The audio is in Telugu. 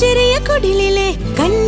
ചെറിയ കുടിലിലെ കണ്ണ